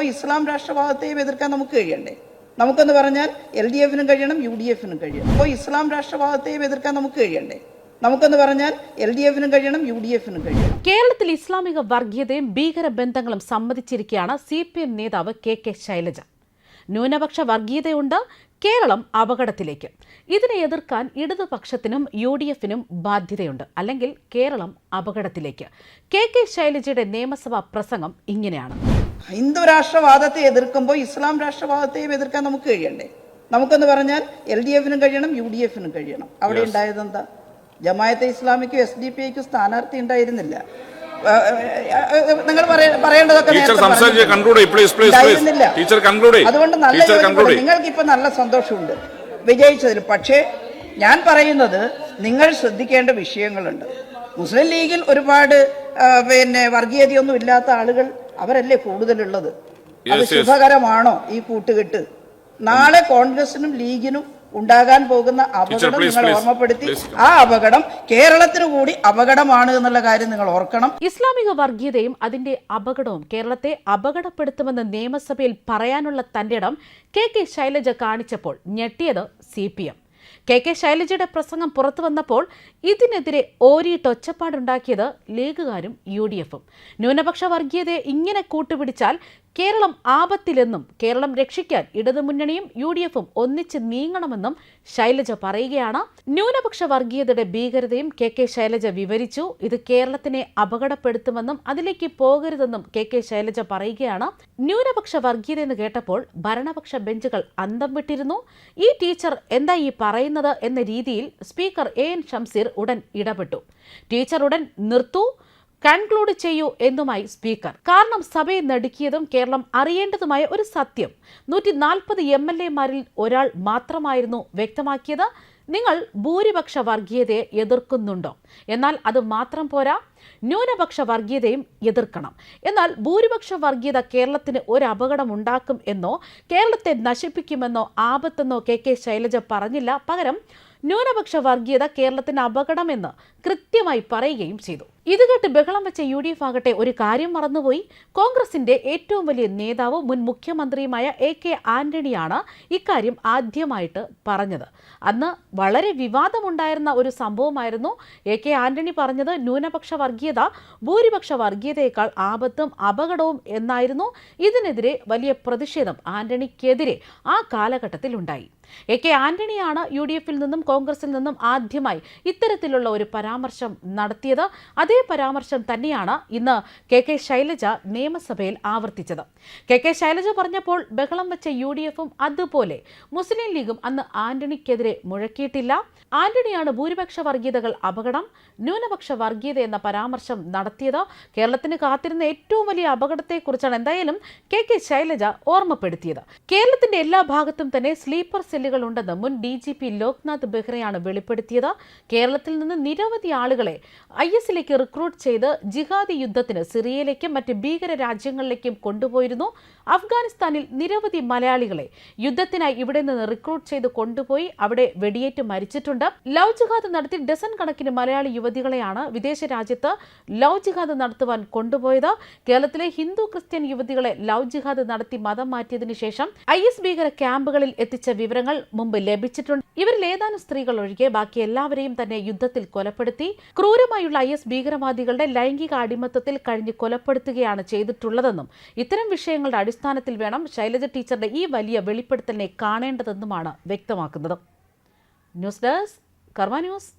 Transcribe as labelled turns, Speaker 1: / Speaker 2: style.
Speaker 1: എതിർക്കുമ്പോൾ ഇസ്ലാം രാഷ്ട്രവാദത്തെയും എതിർക്കാൻ നമുക്ക് കഴിയണ്ടേ? നമുക്കെന്ന് പറഞ്ഞാൽ എൽ ഡി എഫിനും കഴിയണം യു ഡി എഫിനും കഴിയണം. അപ്പോൾ ഇസ്ലാം രാഷ്ട്രവാദത്തെയും എതിർക്കാൻ നമുക്ക് കഴിയണ്ടേ? നമുക്കെന്ന് പറഞ്ഞാൽ എൽ ഡി എഫിനും കഴിയണം യു ഡി എഫിനും കഴിയണം.
Speaker 2: കേരളത്തിൽ ഇസ്ലാമിക വർഗീയതയും ഭീകര ബന്ധങ്ങളും സമ്മതിച്ചിരിക്കുകയാണ് സി പി എം നേതാവ് കെ കെ ശൈലജ. ന്യൂനപക്ഷ വർഗീയതയുണ്ട് കേരളം അപകടത്തിലേക്ക്. ഇതിനെ എതിർക്കാൻ ഇടതുപക്ഷത്തിനും യു ഡി എഫിനും ബാധ്യതയുണ്ട്. അല്ലെങ്കിൽ കേരളം അപകടത്തിലേക്ക്. കെ കെ ശൈലജയുടെ നിയമസഭാ പ്രസംഗം ഇങ്ങനെയാണ്.
Speaker 1: ഹിന്ദു രാഷ്ട്രവാദത്തെ എതിർക്കുമ്പോൾ ഇസ്ലാം രാഷ്ട്രവാദത്തെയും എതിർക്കാൻ നമുക്ക് കഴിയണ്ടേ? നമുക്കെന്ന് പറഞ്ഞാൽ എൽ ഡി എഫിനും കഴിയണം യു ഡി എഫിനും കഴിയണം. അവിടെ ഉണ്ടായത് എന്താ? ജമായത്തെ ഇസ്ലാമിക്കും എസ് ഡി പി ഐക്കും സ്ഥാനാർത്ഥി ഉണ്ടായിരുന്നില്ല. നിങ്ങൾ പറയ- പറയേണ്ടതൊക്കെ. ഉണ്ടായിരുന്നില്ല. അതുകൊണ്ട് നല്ല. നിങ്ങൾക്ക് ഇപ്പൊ നല്ല സന്തോഷമുണ്ട്. വിജയിച്ചതിൽ പക്ഷേ ഞാൻ പറയുന്നത് നിങ്ങൾ ശ്രദ്ധിക്കേണ്ട വിഷയങ്ങളുണ്ട്. മുസ്ലിം ലീഗിൽ ഒരുപാട് പിന്നെ വർഗീയതയൊന്നും ഇല്ലാത്ത ആളുകൾ അവരല്ലേ കൂടുതലുള്ളത്? അത്. ശുഭകരമാണോ ഈ കൂട്ടുകെട്ട്? നാളെ കോൺഗ്രസിനും ലീഗിനും ഉണ്ടാകാൻ പോകുന്ന അപകടം നിങ്ങൾ ഓർമ്മപ്പെടുത്തി. ആ അപകടം കേരളത്തിന് കൂടി അപകടമാണ് എന്നുള്ള കാര്യം നിങ്ങൾ ഓർക്കണം.
Speaker 2: ഇസ്ലാമിക വർഗീയതയും അതിന്റെ അപകടവും കേരളത്തെ അപകടപ്പെടുത്തുമെന്ന് നിയമസഭയിൽ പറയാനുള്ള തന്റെ ഇടം കെ കെ ശൈലജ കാണിച്ചപ്പോൾ ഞെട്ടിയത് C P M. K K ശൈലജയുടെ പ്രസംഗം പുറത്തു വന്നപ്പോൾ ഇതിനെതിരെ ഓരിയിട്ട് ഒച്ചപ്പാടുണ്ടാക്കിയത് ലീഗുകാരും യു ഡി എഫും. ന്യൂനപക്ഷ വർഗീയതയെ ഇങ്ങനെ കൂട്ടുപിടിച്ചാൽ കേരളം ആപത്തിലെന്നും കേരളം രക്ഷിക്കാൻ ഇടതുമുന്നണിയും യു ഡി എഫും ഒന്നിച്ച് നീങ്ങണമെന്നും ശൈലജ പറയുകയാണ്. ന്യൂനപക്ഷ വർഗീയതയുടെ ഭീകരതയും കെ കെ ശൈലജ വിവരിച്ചു. ഇത് കേരളത്തിനെ അപകടപ്പെടുത്തുമെന്നും അതിലേക്ക് പോകരുതെന്നും കെ കെ ശൈലജ പറയുകയാണ്. ന്യൂനപക്ഷ വർഗീയത എന്ന് കേട്ടപ്പോൾ ഭരണപക്ഷ ബെഞ്ചുകൾ അന്തം വിട്ടിരുന്നു. ഈ ടീച്ചർ എന്താ ഈ പറയുന്നത് എന്ന രീതിയിൽ സ്പീക്കർ എ എൻ ഷംസീർ ഉടൻ ഇടപെട്ടു. ടീച്ചർ ഉടൻ നിർത്തൂ. കൺക്ലൂഡ് ചെയ്യൂ എന്നുമായി സ്പീക്കർ. കാരണം സഭയെ നടുക്കിയതും കേരളം അറിയേണ്ടതുമായ ഒരു സത്യം. നൂറ്റി നാൽപ്പത് എം എൽ എമാരിൽ ഒരാൾ മാത്രമായിരുന്നു വ്യക്തമാക്കിയത്. നിങ്ങൾ ഭൂരിപക്ഷ വർഗീയതയെ എതിർക്കുന്നുണ്ടോ? എന്നാൽ അത് മാത്രം പോരാ. ന്യൂനപക്ഷ വർഗീയതയും എതിർക്കണം. എന്നാൽ ഭൂരിപക്ഷ വർഗീയത കേരളത്തിന് ഒരു അപകടം ഉണ്ടാക്കും എന്നോ കേരളത്തെ നശിപ്പിക്കുമെന്നോ ആപത്തെന്നോ കെ കെ ശൈലജ പറഞ്ഞില്ല. പകരം ന്യൂനപക്ഷ വർഗീയത കേരളത്തിന് അപകടമെന്ന് കൃത്യമായി പറയുകയും ചെയ്തു. ഇത് കേട്ട് ബഹളം വെച്ച യു ഡി എഫ് ആകട്ടെ ഒരു കാര്യം മറന്നുപോയി. കോൺഗ്രസിന്റെ ഏറ്റവും വലിയ നേതാവ് മുൻ മുഖ്യമന്ത്രിയുമായ എ കെ ആന്റണിയാണ് ഇക്കാര്യം ആദ്യമായിട്ട് പറഞ്ഞത്. അന്ന് വളരെ വിവാദമുണ്ടായിരുന്ന ഒരു സംഭവമായിരുന്നു. എ കെ ആന്റണി പറഞ്ഞത് ന്യൂനപക്ഷ വർഗീയത ഭൂരിപക്ഷ വർഗീയതയേക്കാൾ ആപത്തും അപകടവും എന്നായിരുന്നു ഇതിനെതിരെ വലിയ പ്രതിഷേധം ആന്റണിക്കെതിരെ ആ കാലഘട്ടത്തിൽ ഉണ്ടായി എ കെ ആന്റണിയാണ് യു ഡി എഫിൽ നിന്നും കോൺഗ്രസിൽ നിന്നും ആദ്യമായി ഇത്തരത്തിലുള്ള ഒരു പരാമർശം നടത്തിയത്. അതേ പരാമർശം തന്നെയാണ് ഇന്ന് കെ കെ ശൈലജ നിയമസഭയിൽ ആവർത്തിച്ചത്. കെ കെ ശൈലജ പറഞ്ഞപ്പോൾ ബഹളം വെച്ച യു ഡി എഫും അതുപോലെ മുസ്ലിം ലീഗും അന്ന് ആന്റണിക്കെതിരെ മുഴക്കിയിട്ടില്ല. ആന്റണിയാണ് ഭൂരിപക്ഷ വർഗീയതകൾ അപകടം ന്യൂനപക്ഷ വർഗീയത എന്ന പരാമർശം നടത്തിയത്. കേരളത്തിന് കാത്തിരുന്ന ഏറ്റവും വലിയ അപകടത്തെക്കുറിച്ചാണ് എന്തായാലും കെ കെ ശൈലജ ഓർമ്മപ്പെടുത്തിയത്. കേരളത്തിന്റെ എല്ലാ ഭാഗത്തും തന്നെ സ്ലീപ്പർ സെല്ലുകൾ ഉണ്ടെന്ന് മുൻ ഡി ജി പി ലോക്നാഥ് ബെഹ്റയാണ് വെളിപ്പെടുത്തിയത്. കേരളത്തിൽ നിന്ന് നിരവധി ആളുകളെ ഐ എസിലേക്ക് റിക്രൂട്ട് ചെയ്ത് ജിഹാദി യുദ്ധത്തിന് സിറിയയിലേക്കും മറ്റ് ഭീകര രാജ്യങ്ങളിലേക്കും കൊണ്ടുപോയിരുന്നു. അഫ്ഗാനിസ്ഥാനിൽ നിരവധി മലയാളികളെ യുദ്ധത്തിനായി ഇവിടെ നിന്ന് റിക്രൂട്ട് ചെയ്ത് കൊണ്ടുപോയി അവിടെ വെടിയേറ്റ് മരിച്ചിട്ടുണ്ട്. ലവ് ജിഹാദ് നടത്തി ഡസൻ കണക്കിന് മലയാളി യുവതികളെയാണ് വിദേശ രാജ്യത്ത് ലവ് ജിഹാദ് നടത്തുവാൻ കൊണ്ടുപോയത്. കേരളത്തിലെ ഹിന്ദു ക്രിസ്ത്യൻ യുവതികളെ ലവ് ജിഹാദ് നടത്തി മതം മാറ്റിയതിനു ശേഷം ഐ എസ് ഭീകര ക്യാമ്പുകളിൽ എത്തിച്ച വിവരങ്ങൾ മുമ്പ് ലഭിച്ചിട്ടുണ്ട്. ഇവരിൽ ഏതാനും സ്ത്രീകൾ ഒഴികെ ബാക്കി എല്ലാവരെയും തന്നെ യുദ്ധത്തിൽ കൊലപ്പെടുത്തി ക്രൂരമായുള്ള ഐ എസ് ഭീകരവാദികളുടെ ലൈംഗിക അടിമത്തത്തിൽ കഴിഞ്ഞ് കൊലപ്പെടുത്തുകയാണ് ചെയ്തിട്ടുള്ളതെന്നും ഇത്തരം വിഷയങ്ങളുടെ അടിസ്ഥാനത്തിൽ വേണം ശൈലജ ടീച്ചറുടെ ഈ വലിയ വെളിപ്പെടുത്തലിനെ കാണേണ്ടതെന്നുമാണ് വ്യക്തമാക്കുന്നത്. News desk Karma news.